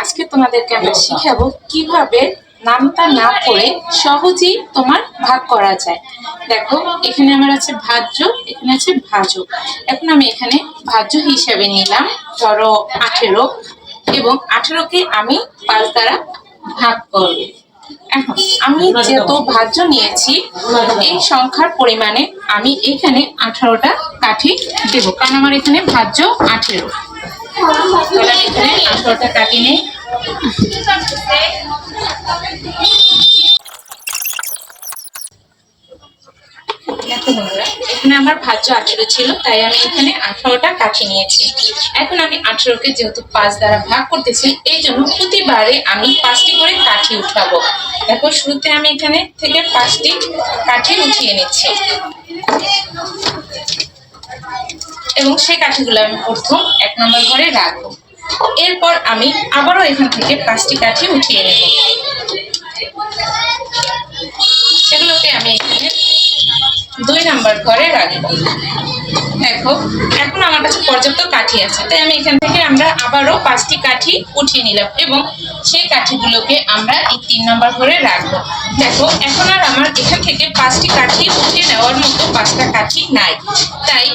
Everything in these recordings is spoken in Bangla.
আজকে তোমাদেরকে আমরা শিখাবো কীভাবে নামতা না পড়ে সহজেই তোমার ভাগ করা যায়। দেখো, এখানে আমার আছে ভাজ্য, এখানে আছে ভাজক। এখন আমি এখানে ভাজ্য হিসাবে নিলাম। ধরো আঠেরো এবং আঠেরোকে আমি পাঁচ দ্বারা ভাগ করব। এখন আমি যেহেতু ভাজ্য নিয়েছি, এই সংখ্যার পরিমাণে আমি এখানে আঠারোটা কাঠি দেবো। কারণ আমার এখানে ভাজ্য আঠেরো। আমার ভাজ্য আঠেরো ছিল, তাই আমি এখানে আঠারোটা কাঠি নিয়েছি। এখন আমি আঠেরোকে যেহেতু পাঁচ দ্বারা ভাগ করতেছি, এই জন্য প্রতিবারে আমি পাঁচটি করে কাঠি উঠাবো। দেখো, শুরুতে আমি এখানে থেকে পাঁচটি কাঠি উঠিয়ে নিচ্ছি। এবং সেই কাঠিগুলো আমি প্রথম এক নম্বর ঘরে রাখব। এরপর আমি আবারও এখান থেকে পাঁচটি কাঠি উঠিয়ে নেব। সেগুলোকে আমি এখানে দুই নাম্বার ঘরে রাখব। দেখো, এখন আমার কাছে পর্যাপ্ত কাঠি আছে, তাই আমি এখান থেকে আমরা আবারও পাঁচটি কাঠি উঠিয়ে নিলাম এবং সেই কাঠিগুলোকে আমরা এই তিন নম্বর ঘরে রাখব। দেখো, এখন আর আমার এখান থেকে পাঁচটি কাঠি উঠিয়ে নেওয়ার মতো পাঁচটা কাঠি নাই, তাই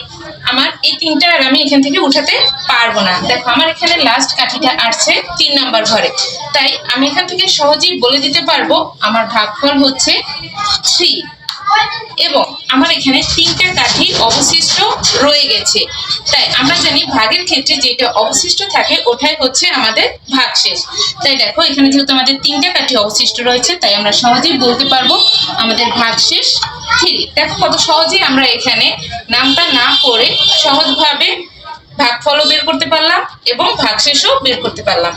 আমার এই তিনটা আর আমি এখান থেকে উঠাতে পারব না। দেখো, আমার এখানে লাস্ট কাঠিটা আসছে তিন নাম্বার ঘরে। তাই আমি এখান থেকে সহজেই বলে দিতে পারব, আমার ভাগফল হচ্ছে থ্রি এবং আমার এখানে তিনটা কাঠি অবশিষ্ট রয়ে গেছে। তাই আমরা জানি ভাগের ক্ষেত্রে যেটা অবশিষ্ট থাকে, ওটাই হচ্ছে আমাদের ভাগশেষ। তাই দেখো, এখানে যেহেতু আমাদের তিনটা কাঠি অবশিষ্ট রয়েছে, তাই আমরা সহজেই বলতে পারব আমাদের ভাগশেষ থ্রি দেখো কত সহজেই আমরা এখানে নামটা না করে সহজভাবে ভাগফলও বের করতে পারলাম এবং ভাগশেষও বের করতে পারলাম।